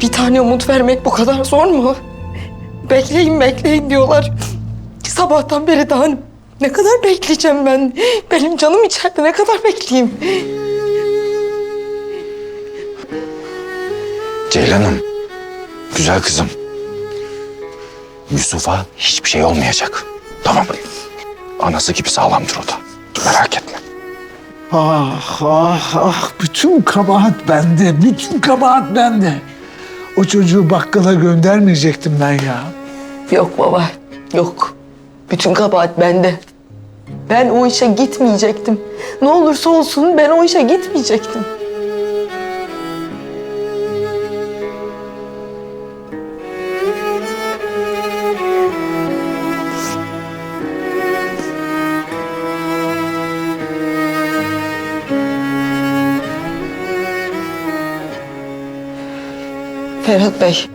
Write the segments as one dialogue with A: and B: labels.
A: bir tane umut vermek bu kadar zor mu? Bekleyin bekleyin diyorlar. Sabahtan beri daha ne kadar bekleyeceğim ben? Benim canım içeride ne kadar bekleyeyim?
B: Ceylan'ım, güzel kızım. Yusuf'a hiçbir şey olmayacak. Tamam mı? Anası gibi sağlamdır o da. Merak etme.
C: Ah ah ah bütün kabahat bende. Bütün kabahat bende. O çocuğu bakkala göndermeyecektim ben ya.
A: Yok baba, yok. Bütün kabahat bende. Ben o işe gitmeyecektim. Ne olursa olsun ben o işe gitmeyecektim. Ferhat Bey.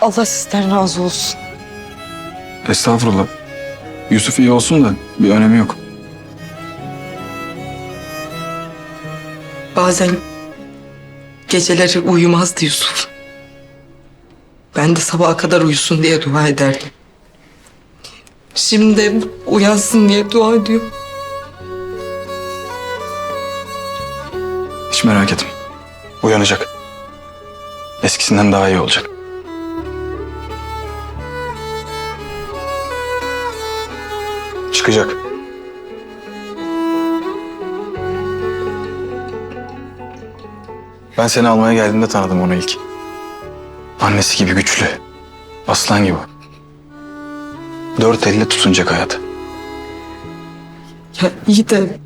A: Allah sizden razı olsun.
D: Estağfurullah. Yusuf iyi olsun da bir önemi yok.
A: Bazen geceleri uyumazdı Yusuf. Ben de sabaha kadar uyusun diye dua ederdim. Şimdi de uyansın diye dua ediyor.
D: Hiç merak etme. Uyanacak. Eskisinden daha iyi olacak. Çıkacak. Ben seni almaya geldiğimde tanıdım onu ilk. Annesi gibi güçlü. Aslan gibi. Dört elle tutunacak hayatı.
A: Ya iyi de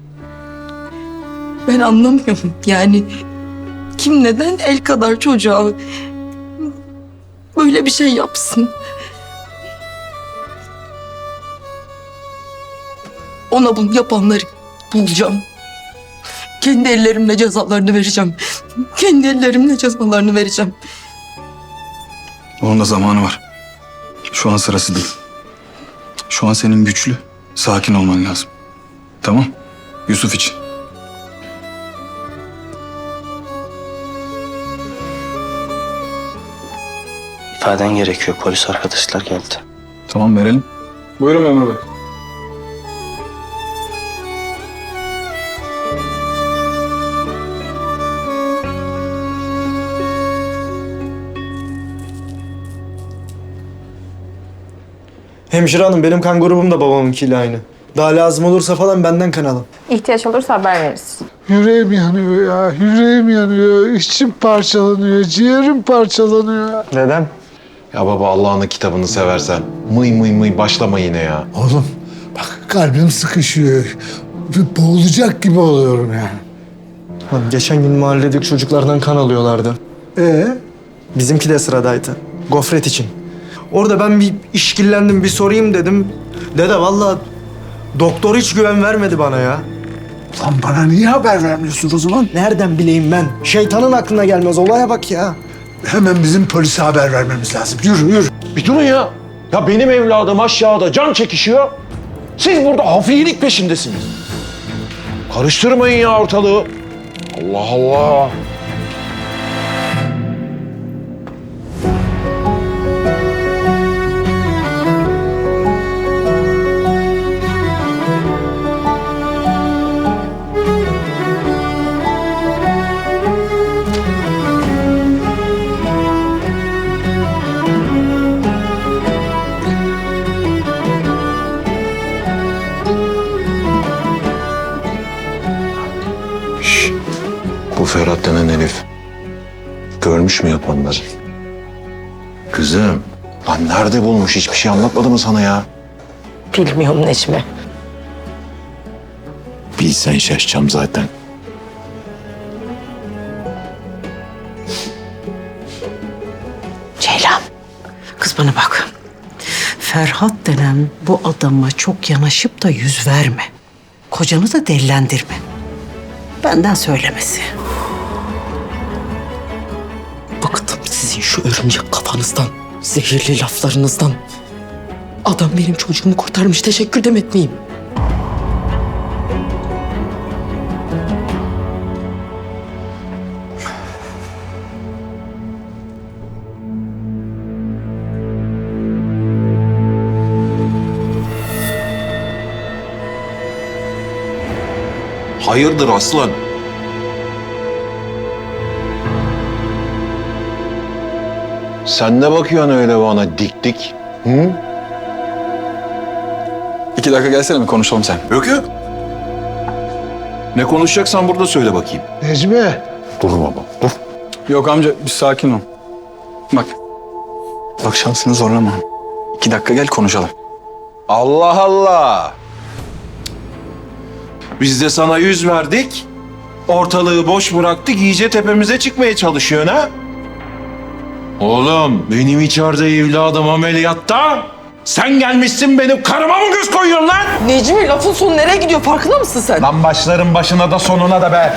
A: ben anlamıyorum. Yani kim neden el kadar çocuğa böyle bir şey yapsın? Ona bunu yapanları bulacağım. Kendi ellerimle cezalarını vereceğim. Kendi ellerimle cezalarını vereceğim.
D: Onun da zamanı var. Şu an sırası değil. Şu an senin güçlü, sakin olman lazım. Tamam? Yusuf için.
E: İfaden gerekiyor. Polis arkadaşlar geldi.
D: Tamam verelim. Buyurun Memur Bey.
F: Hemşire hanım benim kan grubum da babamınkiyle aynı. Daha lazım olursa falan benden kan alın.
G: İhtiyaç olursa haber veririz.
C: Yüreğim yanıyor ya. Yüreğim yanıyor. İçim parçalanıyor. Ciğerim parçalanıyor.
F: Neden?
B: Ya baba Allah'ın kitabını seversen. Mıy mıy mıy başlama yine ya.
C: Oğlum bak kalbim sıkışıyor. Boğulacak gibi oluyorum yani.
F: Lan geçen gün mahalledeki çocuklardan kan alıyorlardı.
C: Ee?
F: Bizimki de sıradaydı. Gofret için. Orada ben bir işkillendim bir sorayım dedim. Dede vallahi doktor hiç güven vermedi bana ya.
C: Lan bana niye haber vermiyorsun o zaman?
F: Nereden bileyim ben? Şeytanın aklına gelmez olaya bak ya.
C: Hemen bizim polise haber vermemiz lazım. Yürü yürü.
B: Bir durun ya. Ya benim evladım aşağıda can çekişiyor. Siz burada hafiyelik peşindesiniz. Karıştırmayın ya ortalığı. Allah Allah. Bu Ferhat denen herif. Görmüş mü yapanları? Kızım, lan nerede bulmuş? Hiçbir şey anlatmadı mı sana ya?
A: Bilmiyorum Necmi.
B: Bilsen şaşacağım zaten.
H: Ceylan, kız bana bak. Ferhat denen bu adama çok yanaşıp da yüz verme. Kocanı da dellendirme. Benden söylemesi.
A: sizin şu örümcek kafanızdan, zehirli laflarınızdan. Adam benim çocuğumu kurtarmış, teşekkür demet?
B: Hayırdır aslan? Sen ne bakıyorsun öyle bana dik dik? Hı?
D: İki dakika gelsene mi konuşalım sen?
B: Yok yok. Ne konuşacaksan burada söyle bakayım.
C: Necmi,
B: Dur baba, dur.
D: Yok amca bir sakin ol. Bak. Bak şansını zorlama. İki dakika gel konuşalım.
B: Allah Allah. Biz de sana yüz verdik. Ortalığı boş bıraktık. iyice tepemize çıkmaya çalışıyorsun ha? Oğlum benim içeride evladım ameliyatta. Sen gelmişsin benim karıma mı göz koyuyorsun lan?
A: Necmi lafın sonu nereye gidiyor farkında mısın sen?
B: Lan başların başına da sonuna da be.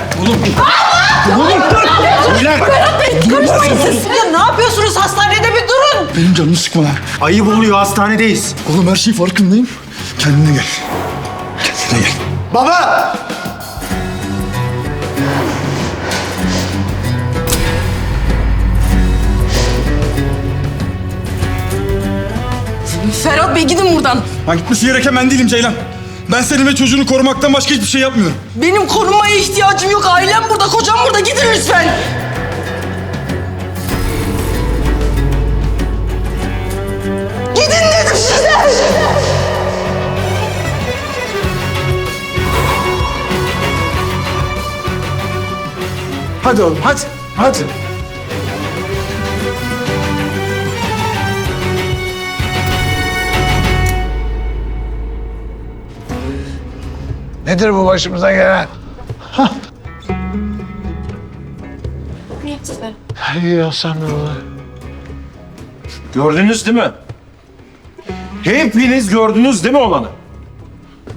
H: Ya ne yapıyorsunuz hastanede bir durun.
F: Benim canımı sıkma lan. Ayıp oluyor hastanedeyiz. Oğlum her şeyin farkındayım. Kendine gel. Kendine gel. Baba!
A: Buradan.
I: Ben gitmesi gereken ben değilim Ceylan. Ben seni ve çocuğunu korumaktan başka hiçbir şey yapmıyorum.
A: Benim korunmaya ihtiyacım yok. Ailem burada, kocam burada. Gidin lütfen. Gidin dedim size.
C: hadi oğlum hadi, hadi. Nedir bu başımıza gelen? Hah. İyi Hasan Allah.
B: Gördünüz değil mi? Hepiniz gördünüz değil mi olanı?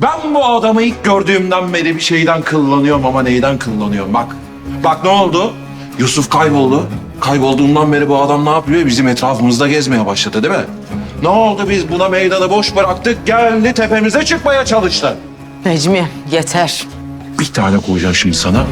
B: Ben bu adamı ilk gördüğümden beri bir şeyden kıllanıyorum ama neyden kıllanıyorum bak. Bak ne oldu? Yusuf kayboldu. Kaybolduğundan beri bu adam ne yapıyor? Bizim etrafımızda gezmeye başladı değil mi? Ne oldu biz buna meydanı boş bıraktık geldi tepemize çıkmaya çalıştı.
A: Necmi yeter.
B: Bir tane koyacağım şimdi sana.